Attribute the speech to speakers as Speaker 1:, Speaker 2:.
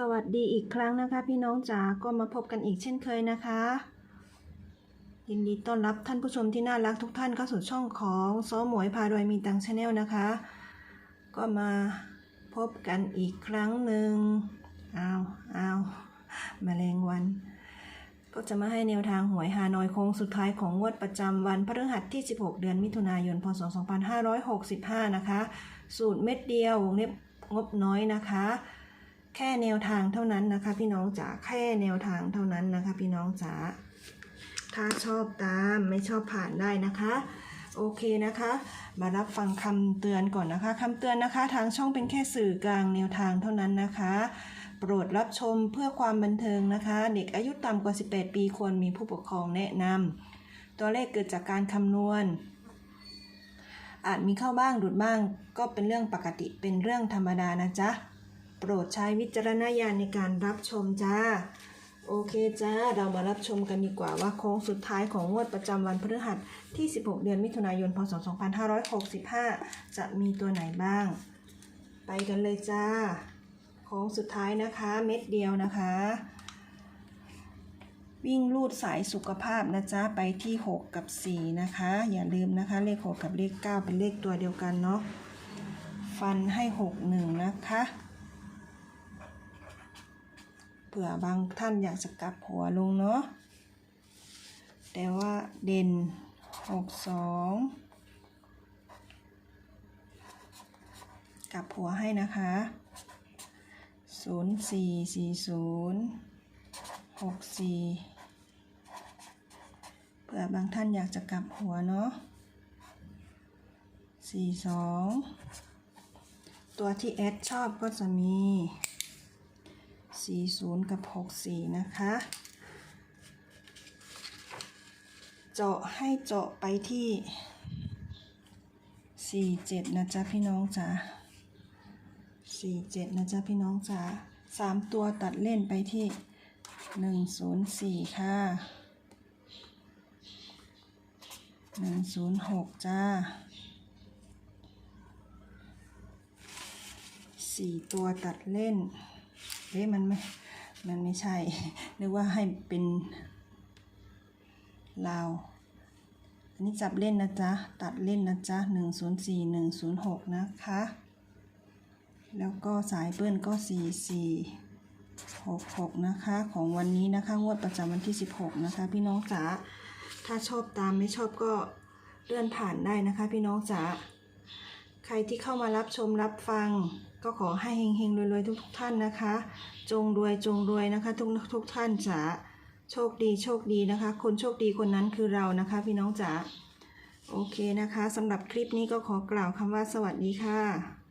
Speaker 1: สวัสดีอีกครั้งนะคะ พี่น้องจ๋าก็มาพบกันอีกเช่นเคยนะคะยินดีต้อนรับท่านผู้ชมที่น่ารักทุกท่านเข้าสู่ช่องของซ้อหมวยพารวยมีตังชาแนลนะคะ ก็มาพบกันอีกครั้งหนึ่งอ้าวอ้าวแมลงวัน ก็จะมาให้แนวทางหวยฮานอยโค้งสุดท้ายของงวดประจำวันพฤหัสที่ 16 เดือนมิถุนายนพศ2565 นะคะ สูตรเม็ดเดียววงเล็บงบน้อยนะคะ แค่แนวทางเท่านั้นนะคะ พี่น้องจ๋าแค่แนวทางเท่านั้นนะคะ พี่น้องจ๋าถ้าชอบตามไม่ชอบผ่านได้นะคะโอเคนะคะ มารับฟังคำเตือนก่อนนะคะคำเตือนนะคะ ทางช่องเป็นแค่สื่อกลางแนวทางเท่านั้นนะคะ โปรดรับชมเพื่อความบันเทิงนะคะ เด็กอายุต่ำกว่า 18 ปีควรมีผู้ปกครองแนะนำตัวเลขเกิดจากการคำนวณ อาจมีเข้าบ้างหลุดบ้าง ก็เป็นเรื่องปกติเป็นเรื่องธรรมดานะจ๊ะ โปรดใช้วิจารณญาณในการรับชมจ้า โอเคจ้า เรามารับชมกันดีกว่าว่าโค้งสุดท้ายของงวดประจำวันพฤหัสที่ 16 เดือนมิถุนายน พศ 2565 จะมีตัวไหนบ้าง ไปกันเลยจ้า โค้งสุดท้ายนะคะเม็ดเดียวนะคะ วิ่งลูดสายสุขภาพนะจ๊ะ ไปที่ 6 กับ 4 นะคะ อย่าลืมนะคะ เลข 6 กับเลข 9 เป็นเลขตัวเดียวกันเนาะ ฟันให้ 6 1 นะคะ ผื่อบางท่านอยากจะกลับหัวลงเนาะแต่ว่าเด่น6 2กลับหัวให้นะคะ0 4 4 0หกสี่เผื่อบางท่านอยากจะกลับหัวเนาะสี่สองตัวที่แอดชอบก็จะมี สี่ศูนย์กับหกสี่นะคะ เจาะให้เจาะไปที่สี่เจ็ดนะจ๊ะพี่น้องจ๋าสี่เจ็ดนะจ๊ะพี่น้องจ๋าสามตัวตัดเล่นไปที่หนึ่งศูนย์สี่ค่ะหนึ่งศูนย์หกจ้าสี่ตัวตัดเล่น เอ๊ะมันไม่มันไม่ใช่นึกว่าให้เป็นลาวอันนี้จับเล่นนะจ๊ะ ตัดเล่นนะจ๊ะหนึ่งศูนย์สี่หนึ่งศูนย์หกนะคะ แล้วก็สายเบิ้ลก็สี่สี่66 นะคะ ของวันนี้นะคะ งวดประจำวันที่ 16 นะคะ พี่น้องจ๋า ถ้าชอบตามไม่ชอบก็เลื่อนผ่านได้นะคะ พี่น้องจ๋า ใครที่เข้ามารับชมรับฟัง ก็ขอให้เฮงๆรวยๆทุกๆท่านนะคะ จงรวยจงรวยนะคะ ทุกทุกท่านจ๋าโชคดีโชคดีนะคะ คนโชคดีคนนั้นคือเรานะคะ พี่น้องจ๋าโอเคนะคะสำหรับคลิปนี้ก็ขอกล่าวคำว่าสวัสดีค่ะ